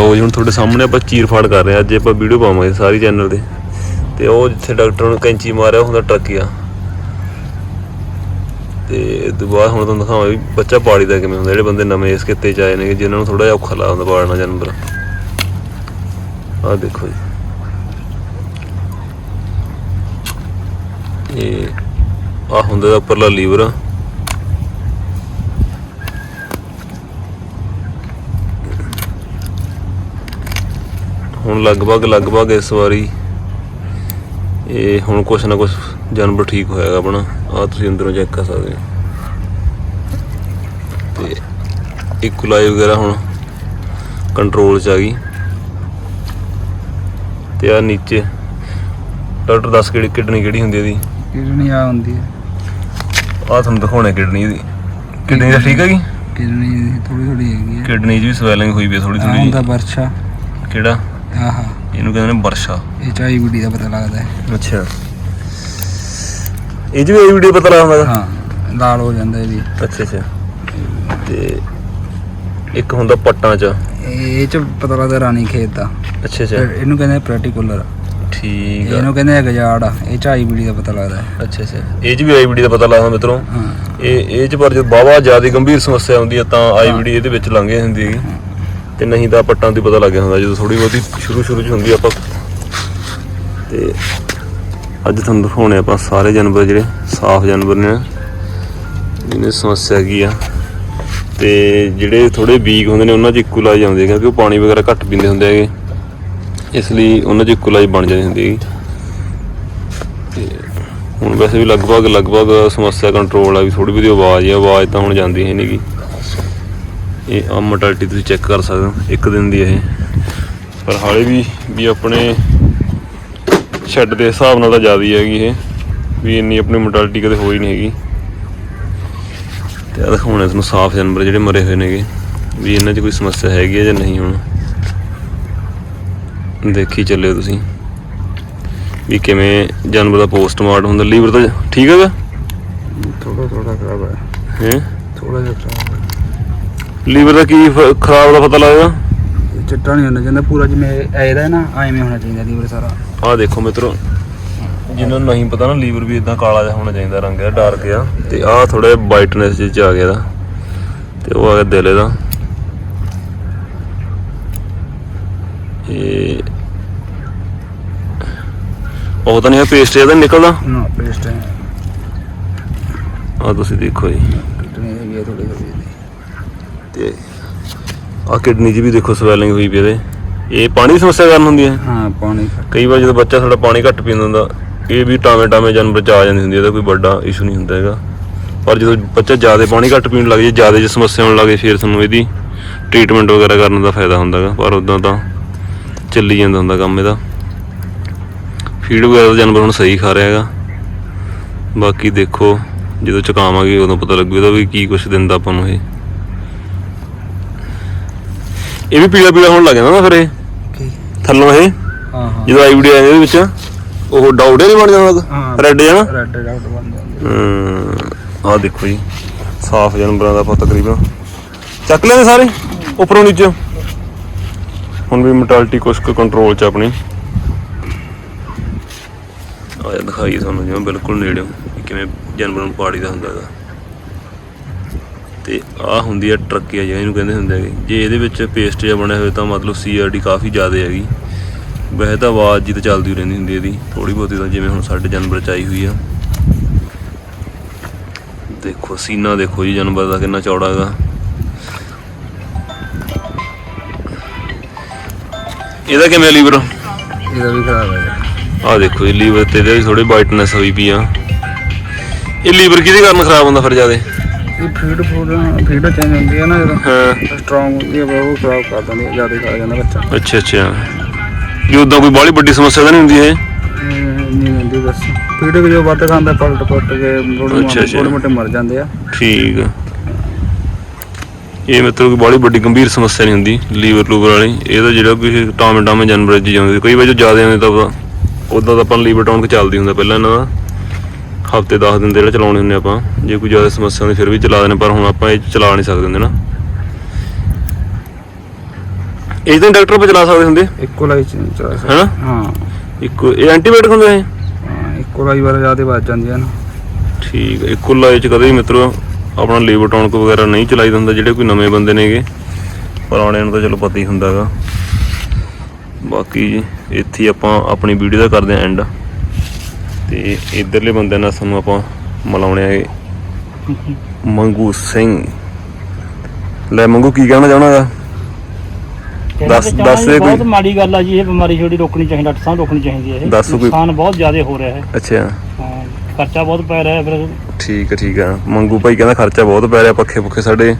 ਲਓ ਜੀ ਹੁਣ ਤੁਹਾਡੇ ਸਾਹਮਣੇ ਆਪਾਂ ਚੀਰ ਕਰ ਰਹੇ ਹਾਂ। ਅੱਜ ਆਪਾਂ ਵੀਡੀਓ ਪਾਵਾਂਗੇ ਸਾਰੀ ਚੈਨਲ ਤੇ। ਤੇ ਉਹ ਜਿੱਥੇ ਡਾਕਟਰ ਨੂੰ ਕੈਂਚੀ ਮਾਰਿਆ ਹੁੰਦਾ ਟਰੱਕੀਆ ਤੇ ਇਹ ਹੁਣ ਤੁਹਾਨੂੰ ਦਿਖਾਵਾਂ ਵੀ ਬੱਚਾ ਪਾੜੀ ਦਾ ਕਿਵੇਂ ਹੁੰਦਾ। ਜਿਹੜੇ ਬੰਦੇ ਨਵੇਂ ਇਸ ਕਿੱਤੇ ਚ ਆਏ ਨੇ, ਜਿਨ੍ਹਾਂ ਨੂੰ ਥੋੜਾ ਜਿਹਾ ਔਖਾ ਲੱਗਦਾ ਪਾੜਨਾ ਜਾਨਵਰ ਆਹ ਦੇਖੋ ਜੀ। ਇਹ ਆਹ ਹੁੰਦਾ ਦਾ ਉੱਪਰਲਾ ਲੀਵਰ। ਹੁਣ ਲਗਭਗ ਲਗਭਗ ਇਸ ਵਾਰੀ ਇਹ ਹੁਣ ਕੁਛ ਨਾ ਕੁਛ ਜਾਨਵਰ ਠੀਕ ਹੋਇਆਗਾ ਆਪਣਾ। ਆ ਤੁਸੀਂ ਅੰਦਰੋਂ ਚੈੱਕ ਕਰ ਸਕਦੇ ਹੋ। ਤੇ ਇਕੁਲਾਈ ਵਗੈਰਾ ਹੁਣ ਕੰਟਰੋਲ ਚ ਆ ਗਈ। ਤੇ ਆ ਨੀਚੇ ਡਾਕਟਰ ਦੱਸ ਕਿਹੜੀ ਕਿਡਨੀ ਕਿਹੜੀ ਹੁੰਦੀ ਇਹਦੀ? ਕਿਡਨੀ ਆ ਹੁੰਦੀ ਹੈ। ਆ ਤੁਹਾਨੂੰ ਦਿਖਾਉਣਾ ਕਿਡਨੀ ਦੀ। ਕਿਡਨੀ ਦਾ ਠੀਕ ਹੈਗੀ? ਕਿਡਨੀ ਥੋੜੀ ਥੋੜੀ ਹੈਗੀ ਹੈ। ਕਿਡਨੀ 'ਚ ਵੀ ਸਵੈਲਿੰਗ ਹੋਈ ਵੀ ਥੋੜੀ ਥੋੜੀ ਹੁੰਦਾ ਵਰਸ਼ਾ ਕਿਹੜਾ? ਆਹਾ ਇਹਨੂੰ ਕਹਿੰਦੇ ਨੇ ਵਰਸ਼ਾ। ਇਹ ਚਾਈ ਬੁੱਢੀ ਦਾ ਪਤਾ ਲੱਗਦਾ ਹੈ। ਅੱਛਾ। ਇਹ 'ਚ ਵੀ ਇਹ ਵੀਡੀਓ ਪਤਾ ਲੱਗਦਾ? ਹਾਂ ਲਾਲ ਹੋ ਜਾਂਦਾ ਇਹ ਵੀ। ਅੱਛਾ ਅੱਛਾ। ਤੇ ਇੱਕ ਹੁੰਦਾ ਪੱਟਾਂ 'ਚ। ਇਹ ਚ ਪਤਾ ਲੱਗਦਾ ਰਾਣੀ ਖੇਤ ਦਾ। ਅੱਛਾ ਅੱਛਾ। ਫਿਰ ਇਹਨੂੰ ਕਹਿੰਦੇ ਪ੍ਰੈਟੀਕੂਲਰ। ਠੀਕ ਆ। ਇਹਨੂੰ ਕਹਿੰਦੇ ਆ। ਗਜਾੜ ਆ ਇਹ ਚਾਈ ਬੁੱਢੀ ਦਾ ਪਤਾ ਲੱਗਦਾ ਹੈ। ਅੱਛਾ ਅੱਛਾ। ਇਹ 'ਚ ਵੀ ਆਈਵੀਡੀ ਦਾ ਪਤਾ ਲੱਗਦਾ ਮਿੱਤਰੋ। ਹਾਂ। ਇਹ ਇਹ 'ਚ ਪਰ ਜੇ ਬਾਵਾ ਜ਼ਿਆਦਾ ਗੰਭੀਰ ਸਮੱਸਿਆ ਹੁੰਦੀ ਹੈ ਤਾਂ ਆਈਵੀਡੀ ਇਹਦੇ ਵਿੱਚ ਲੰਘੇ ਹੁੰਦੀ ਹੈਗੀ। ਤੇ ਨਹੀਂ ਤਾਂ ਪੱਟਾਂ ਦੀ ਪਤਾ ਲੱਗ ਜਾਂਦਾ ਜਦੋਂ ਥੋੜੀ ਬਹੁਤੀ ਸ਼ੁਰੂ ਸ਼ੁਰੂ 'ਚ ਹੁੰਦੀ ਆਪਾਂ। ਤੇ ਅੱਜ ਤੁਹਾਨੂੰ ਦਿਖਾਉਣੇ ਆਪਾਂ ਸਾਰੇ ਜਾਨਵਰ ਜਿਹੜੇ ਸਾਫ਼ ਜਾਨਵਰ ਨੇ। ਇਹਨੇ ਸਮੱਸਿਆ ਕੀ ਆ? ਤੇ ਜਿਹੜੇ ਥੋੜੇ ਵੀਕ ਹੁੰਦੇ ਨੇ, ਉਹਨਾਂ 'ਚ ਇੱਕੋ ਆਉਂਦੀ ਆਉਂਦੇ ਕਿਉਂਕਿ ਉਹ ਪਾਣੀ ਵਗੈਰਾ ਘੱਟ ਪੀਂਦੇ ਹੁੰਦੇ ਹੈਗੇ। ਇਸ ਲਈ ਉਹਨਾਂ 'ਚ ਇੱਕੋ ਇਕੁਲਾਈਜ਼ ਬਣ ਜਾਂਦੀ ਹੁੰਦੀ ਹੈਗੀ। ਤੇ ਹੁਣ ਵੈਸੇ ਵੀ ਲਗਭਗ ਲਗਭਗ ਸਮੱਸਿਆ ਕੰਟਰੋਲ ਆ, ਵੀ ਥੋੜੀ ਬਹੁਤੀ ਆਵਾਜ਼ ਆ, ਆਵਾਜ਼ ਤਾਂ ਹੁਣ ਜਾਂਦੀ ਹੈ ਨਹੀਂਗੀ ਇਹ ਆ ਮੋਟੈਲਿਟੀ ਤੁਸੀਂ ਚੈੱਕ ਕਰ ਸਕਦੇ ਹੋ ਇੱਕ ਦਿਨ ਦੀ ਇਹ। ਪਰ ਹਾਲੇ ਵੀ ਵੀ ਆਪਣੇ ਸ਼ੈੱਡ ਦੇ ਹਿਸਾਬ ਨਾਲ ਤਾਂ ਜ਼ਿਆਦਾ ਹੀ ਹੈਗੀ ਇਹ ਵੀ ਇੰਨੀ ਆਪਣੀ ਮੋਟੈਲਿਟੀ ਕਦੇ ਹੋਈ ਨਹੀਂ ਹੈਗੀ। ਤੇ ਆ ਦਿਖਾਉਣੇ ਤੁਹਾਨੂੰ ਸਾਫ਼ ਜਾਨਵਰ ਜਿਹੜੇ ਮਰੇ ਹੋਏ ਨੇਗੇ ਵੀ ਇਹਨਾਂ 'ਚ ਕੋਈ ਸਮੱਸਿਆ ਹੈਗੀ ਹੈ ਜਾਂ ਨਹੀਂ ਹੁਣ। ਦੇਖੀ ਚੱਲਿਓ ਤੁਸੀਂ ਵੀ ਕਿਵੇਂ ਜਾਨਵਰ ਦਾ ਪੋਸਟਮਾਰਟਮ ਹੁੰਦਾ। ਲੀਵਰ ਤਾਂ ਠੀਕ ਹੈਗਾ? ਥੋੜਾ ਥੋੜਾ ਖਰਾਬ ਹੈ। ਹੈ? ਥੋੜਾ ਜਿਹਾ ਖਰਾਬ। ਲੀਵਰ ਦਾ ਕੀ ਫ- ਖਰਾਬ ਦਾ ਪਤਾ ਲੱਗਦਾ? ਚਿੱਟਾ ਨਹੀਂ ਹੋਣਾ ਚਾਹੀਦਾ ਪੂਰਾ ਜਿਵੇਂ ਹੈ ਨਾ ਐਵੇਂ ਹੋਣਾ ਚਾਹੀਦਾ ਲੀਵਰ ਸਾਰਾ। ਆਹ ਦੇਖੋ ਮਿੱਤਰੋ ਜਿਨ੍ਹਾਂ ਨੂੰ ਨਹੀਂ ਪਤਾ ਨਾ ਲੀਵਰ ਵੀ ਇਦਾਂ ਕਾਲਾ ਜਿਹਾ ਹੋਣਾ ਚਾਹੀਦਾ ਰੰਗ ਇਹਦਾ ਡਾਰਕ ਆ ਤੇ ਆਹ ਥੋੜਾ ਜਿਹਾ ਵਾਈਟਨੈਸ ਜਿਹੇ ਚ ਆ ਗਿਆ ਇਹਦਾ ਤੇ ਉਹ ਆ ਗਿਆ ਦਿਲ ਇਹਦਾ। ਇਹ ਉਹ ਤਾਂ ਨਹੀਂ ਪੇਸਟ ਇਹਦਾ ਨਿਕਲਦਾ? ਨਾ ਪੇਸਟ ਹੈ। ਆਹ ਤੁਸੀਂ ਦੇਖੋ ਜੀ। ਕਿਡਨੀ ਹੈਗੀ ਥੋੜੀ ਥੋੜੀ ਤੇ ਆਹ ਕਿਡਨੀ 'ਚ ਵੀ ਦੇਖੋ ਸਵੈਲਿੰਗ ਹੋਈ ਪਈ ਇਹਦੇ। ਇਹ ਪਾਣੀ ਦੀ ਸਮੱਸਿਆ ਕਾਰਨ ਹੁੰਦੀ ਹੈ। ਹਾਂ ਪਾਣੀ। ਕਈ ਵਾਰ ਜਦੋਂ ਬੱਚਾ ਥੋੜਾ ਪਾਣੀ ਘੱਟ ਪੀਂਦਾ ਹੁੰਦਾ ਇਹ ਵੀ ਟਾਵੇਂ ਟਾਵੇਂ ਜਾਨਵਰ ਚ ਆ ਜਾਂਦੀ ਹੁੰਦੀ ਇਹਦਾ ਕੋਈ ਵੱਡਾ ਇਸ਼ੂ ਨਹੀਂ ਹੁੰਦਾ ਹੈਗਾ। ਪਰ ਜਦੋਂ ਬੱਚਾ ਜ਼ਿਆਦਾ ਪਾਣੀ ਘੱਟ ਪੀਣ ਲੱਗ ਜੇ ਜ਼ਿਆਦਾ ਜੇ ਸਮੱਸਿਆ ਆਉਣ ਲੱਗੇ ਫਿਰ ਤੁਹਾਨੂੰ ਇਹਦੀ ਟ੍ਰੀਟਮੈਂਟ ਵਗੈਰਾ ਕਰਨ ਦਾ ਫਾਇਦਾ ਹੁੰਦਾ ਹੈਗਾ। ਪਰ ਉਦਾਂ ਤਾਂ ਚੱਲੀ ਜਾਂਦਾ ਹੁੰਦਾ ਕੰਮ ਇਹਦਾ। ਫੀਡ ਵਗੈਰਾ ਜਾਨਵਰ ਹੁਣ ਸਹੀ ਖਾ ਰਿਹਾ ਹੈਗਾ। ਬਾਕੀ ਦੇਖੋ ਜਦੋਂ ਚੁਕਾਵਾਂਗੇ ਉਦੋਂ ਪਤਾ ਲੱਗੂ ਇਹਦਾ ਵੀ ਕੀ ਕੁਛ ਦਿੰਦਾ ਆਪਾਂ ਨੂੰ ਇਹ। ਇਹ ਵੀ ਪੀਲਾ ਪੀਲਾ ਹੋਣ ਲੱਗ ਜਾਂਦਾ ਨਾ ਫਿਰ ਇਹ। ਥੱਲੋਂ ਇਹ। ਹਾਂ ਹਾਂ। ਜਦੋਂ ਆਈ ਵੀਡੀਓ ਇਹਦੇ ਵਿੱਚ। ਉਹ ਡਾਊਟ ਨਹੀਂ ਬਣ ਜਾਂਦਾ ਰੈੱਡ ਜਿਹਾ ਨਾ? ਰੈੱਡ ਡਾਊਟ ਬਣ ਜਾਂਦੇ। ਆਹ ਦੇਖੋ ਜੀ। ਸਾਫ਼ ਜਾਨਵਰਾਂ ਦਾ ਆਪਾਂ ਤਕਰੀਬਨ। ਚੱਕ ਲੈਣੇ ਸਾਰੇ। ਉੱਪਰੋਂ ਨੀਚੇ। ਹੁਣ ਵੀ ਮੋਟੈਲਿਟੀ ਕੁਛ ਕੁ ਕੰਟਰੋਲ ਚ ਆ ਆਪਣੀ। ਆ ਜਾ ਦਿਖਾਈ ਤੁਹਾਨੂੰ ਜਿਵੇਂ ਬਿਲਕੁਲ ਨੇੜੇ ਕਿਵੇਂ ਜਾਨਵਰਾਂ ਨੂੰ ਪਾੜੀ ਦਾ ਹੁੰਦਾ ਹੈਗਾ। ਤੇ ਆ ਹੁੰਦੀ ਆ ਟਰੱਕੀਆ ਜਿਹਾ ਇਹਨੂੰ ਕਹਿੰਦੇ ਹੁੰਦੇ ਹੈਗੇ ਜੇ ਇਹਦੇ ਵਿੱਚ ਪੇਸਟ ਜਿਹਾ ਬਣਿਆ ਹੋਵੇ ਤਾਂ ਮਤਲਬ ਸੀਆਰਡੀ ਕਾਫੀ ਜ਼ਿਆਦਾ ਹੈਗੀ। ਵੈਸੇ ਤਾਂ ਆਵਾਜ਼ ਜੀ ਤਾਂ ਚੱਲਦੀ ਰਹਿੰਦੀ ਹੁੰਦੀ ਇਹਦੀ ਥੋੜੀ ਬਹੁਤੀ ਤਾਂ ਜਿਵੇਂ ਹੁਣ ਸਾਡੇ ਜਾਨਵਰ ਚ ਆਈ ਹੋਈ ਆ। ਦੇਖੋ ਸੀਨਾ ਦੇਖੋ ਜੀ ਜਾਨਵਰ ਦਾ ਕਿੰਨਾ ਚੌੜਾ ਹੈਗਾ। ਇਹਦਾ ਕਿਵੇਂ ਲੀਵਰ? ਇਹਦਾ ਵੀ ਖਰਾਬ ਹੈ ਆ ਦੇਖੋ ਜੀ ਲੀਵਰ ਤੇ ਇਹਦੇ ਵੀ ਥੋੜੀ ਵਾਈਟਨੈਸ ਹੋਈ ਪਈ ਆ। ਇਹ ਲੀਵਰ ਕਿਹਦੇ ਕਾਰਨ ਖਰਾਬ ਹੁੰਦਾ ਫਿਰ ਜਿਆਦੇ? ਇਹ ਫੀਡ ਫੂਡ ਫੀਡ ਚੇਂਜ ਹੁੰਦੀ ਹੈ ਨਾ ਜਦੋਂ ਹਾਂ। ਸਟਰੋਂਗ ਹੁੰਦੀ ਹੈ ਉਹ ਖਰਾਬ ਕਰ ਦਿੰਦੀ ਹੈ ਜ਼ਿਆਦਾ ਖਾ ਜਾਂਦਾ ਬੱਚਾ। ਅੱਛਾ ਅੱਛਾ। ਜੇ ਉਦਾਂ ਕੋਈ ਬਾਹਲੀ ਵੱਡੀ ਸਮੱਸਿਆ ਤਾਂ ਨਹੀਂ ਹੁੰਦੀ ਇਹ? ਇਹ ਨਹੀਂ ਹੁੰਦੀ ਬਸ। ਫੀਡ ਜੋ ਵੱਧ ਖਾਂਦਾ ਪਲਟ ਪਲਟ ਕੇ ਥੋੜੇ ਅੱਛਾ, ਅੱਛਾ। ਮੋਟੇ ਮੋਟੇ ਮਰ ਜਾਂਦੇ ਆ। ਠੀਕ ਆ। ਇਹ ਮਤਲਬ ਕਿ ਵੱਡੀ ਗੰਭੀਰ ਸਮੱਸਿਆ ਨਹੀਂ ਹੁੰਦੀ ਲੀਵਰ ਲੂਵਰ ਵਾਲੀ। ਇਹ ਤਾਂ ਜਿਹੜਾ ਕੋਈ ਟਾਵੇਂ ਟਾਵੇਂ ਜਾਨਵਰ ਜੀ ਜਾਂਦੇ ਕਈ ਵਾਰ ਜੋ ਜ਼ਿਆਦਾ ਆਉਂਦੇ ਤਾਂ ਉਦਾਂ ਤਾਂ ਆਪਾਂ ਲੀਵਰ ਟਾਊਨ ਚੱਲਦੀ ਹੁੰਦਾ ਪਹਿਲਾਂ ਇਹਨਾਂ ਦਾ। ਹਫ਼ਤੇ 10 ਦਿਨ ਦੇ ਜਿਹੜਾ ਚਲਾਉਣੇ ਹੁੰਦੇ ਆਪਾਂ ਜੇ ਕੋਈ ਜ਼ਿਆਦਾ ਸਮੱਸਿਆ ਹੁੰਦੀ ਫਿਰ ਵੀ ਚਲਾ ਦਿੰਦੇ ਪਰ ਹੁਣ ਆਪਾਂ ਇਹ ਚਲਾ ਨਹੀਂ ਸਕਦੇ ਹੁੰਦੇ ਨਾ। ਇਸ ਦਿਨ ਡਾਕਟਰ ਚਲਾ ਸਕਦੇ ਹੁੰਦੇ। ਇੱਕੋ ਲਾਈ ਚ ਨਹੀਂ ਚਲਾ ਸਕਦਾ। ਹੈਨਾ? ਹਾਂ। ਇੱਕ ਇਹ ਐਂਟੀਬਾਇਓਟਿਕ ਹੁੰਦਾ ਇਹ ਹਾਂ, ਇੱਕੋ ਲਾਈ ਵਾਰ ਜ਼ਿਆਦਾ ਵੱਜ ਜਾਂਦੀਆਂ ਨੇ। ਠੀਕ ਹੈ ਇੱਕੋ ਲਾਏ ਚ ਕਦੇ ਵੀ ਮਿੱਤਰੋ ਆਪਣਾ ਲੀਵਰ ਟੌਨਕ ਵਗੈਰਾ ਨਹੀਂ ਚਲਾਈ ਦਿੰਦਾ ਜਿਹੜੇ ਕੋਈ ਨਵੇਂ ਬੰਦੇ ਨੇਗੇ। ਪੁਰਾਣਿਆਂ ਨੂੰ ਤਾਂ ਚਲੋ ਪਤਾ ਹੀ ਹੁੰਦਾਗਾ। ਬਾਕੀ ਇੱਥੇ ਆਪਾਂ ਆਪਣੀ ਵੀਡੀਓ ਦਾ ਕਰਦੇ ਆਂ ਐਂਡ ਤੇ ਇਧਰਲੇ ਬੰਦੇ ਨਾਲ ਸਾਨੂੰ ਆਪਾਂ ਮਿਲਾਉਣੇ ਆਏ ਮੰਗੂ ਸਿੰਘ। ਲੈ ਮੰਗੂ ਕੀ ਕਹਿਣਾ ਦੱਸ- ਕਹਿਣਾ ਤਾਂ ਦੱਸ ਚਾਹੁੰਦਾ ਦੇ ਕੋਈ। ਬਹੁਤ ਮਾੜੀ ਗੱਲ ਆ ਜੀ ਇਹ ਬਿਮਾਰੀ ਛੋੜੀ ਰੋਕਣੀ ਚਾਹੀਦੀ ਡਾਕਟਰ ਸਾਹਿਬ ਰੋਕਣੀ ਚਾਹੀਦੀ ਹੈ ਇਹ। ਦੱਸ ਕੋਈ। ਨੁਕਸਾਨ ਬਹੁਤ ਜ਼ਿਆਦਾ ਹੋ ਰਿਹਾ ਹੈ। ਅੱਛਾ। ਖਰਚਾ ਬਹੁਤ ਪੈ ਰਿਹਾ ਹੈ ਫਿਰ ਠੀਕ ਹੈ ਠੀਕ ਹੈ ਮੰਗੂ ਭਾਈ ਕਹਿੰਦਾ ਖਰਚਾ ਬਹੁਤ ਪੈ ਰਿਹਾ ਪੱਖੇ ਪੁੱਖੇ ਸਾਡੇ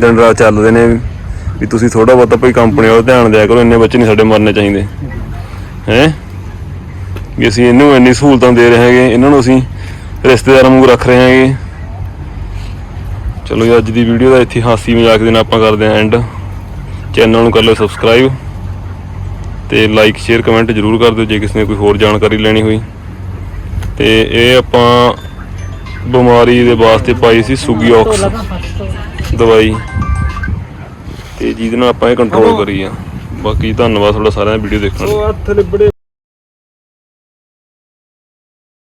ਦਿਨ ਰਾਤ ਚੱਲਦੇ ਨੇ ਵੀ। ਤੁਸੀਂ ਥੋੜਾ ਬਹੁਤਾ ਭਾਈ ਕੰਪਨੀ ਵੱਲ ਧਿਆਨ ਦਿਆ ਕਰੋ ਇੰਨੇ ਬੱਚੇ ਨਹੀਂ ਸਾਡੇ ਮਰਨੇ ਚਾਹੀਦੇ। ਹੈ? ਵੀ ਅਸੀਂ ਇਹਨੂੰ ਇੰਨੀ ਸਹੂਲਤਾਂ ਦੇ ਰਹੇ ਹੈਗੇ ਇਹਨਾਂ ਨੂੰ ਅਸੀਂ ਰਿਸ਼ਤੇਦਾਰਾਂ ਵਾਂਗੂ ਰੱਖ ਰਹੇ ਹੈਗੇ। ਚਲੋ ਅੱਜ ਦੀ ਵੀਡੀਓ ਦਾ ਇੱਥੇ ਹਾਸੀ ਮਜ਼ਾਕ ਦੇ ਨਾਲ ਆਪਾਂ ਕਰਦੇ ਆਂ ਐਂਡ ਚੈਨਲ ਨੂੰ ਕਰ ਲਓ ਸਬਸਕ੍ਰਾਈਬ ਤੇ ਲਾਈਕ ਸ਼ੇਅਰ ਕਮੈਂਟ ਜਰੂਰ ਕਰ ਦਿਓ ਜੇ ਕਿਸੇ ਨੇ ਕੋਈ ਹੋਰ ਜਾਣਕਾਰੀ ਲੈਣੀ ਹੋਈ। ਤੇ ਇਹ ਆਪਾਂ ਬਿਮਾਰੀ ਦੇ ਵਾਸਤੇ ਪਾਈ ਸੀ ਸੁਗੀ ਆਕਸ ਦਵਾਈ। ਤੇ ਜਿਹਦੇ ਨਾਲ ਆਪਾਂ ਇਹ ਕੰਟਰੋਲ ਕਰੀ ਆ। ਬਾਕੀ ਧੰਨਵਾਦ ਤੁਹਾਡਾ ਸਾਰਿਆਂ ਦਾ ਵੀਡੀਓ ਦੇਖਣ ਲਈ।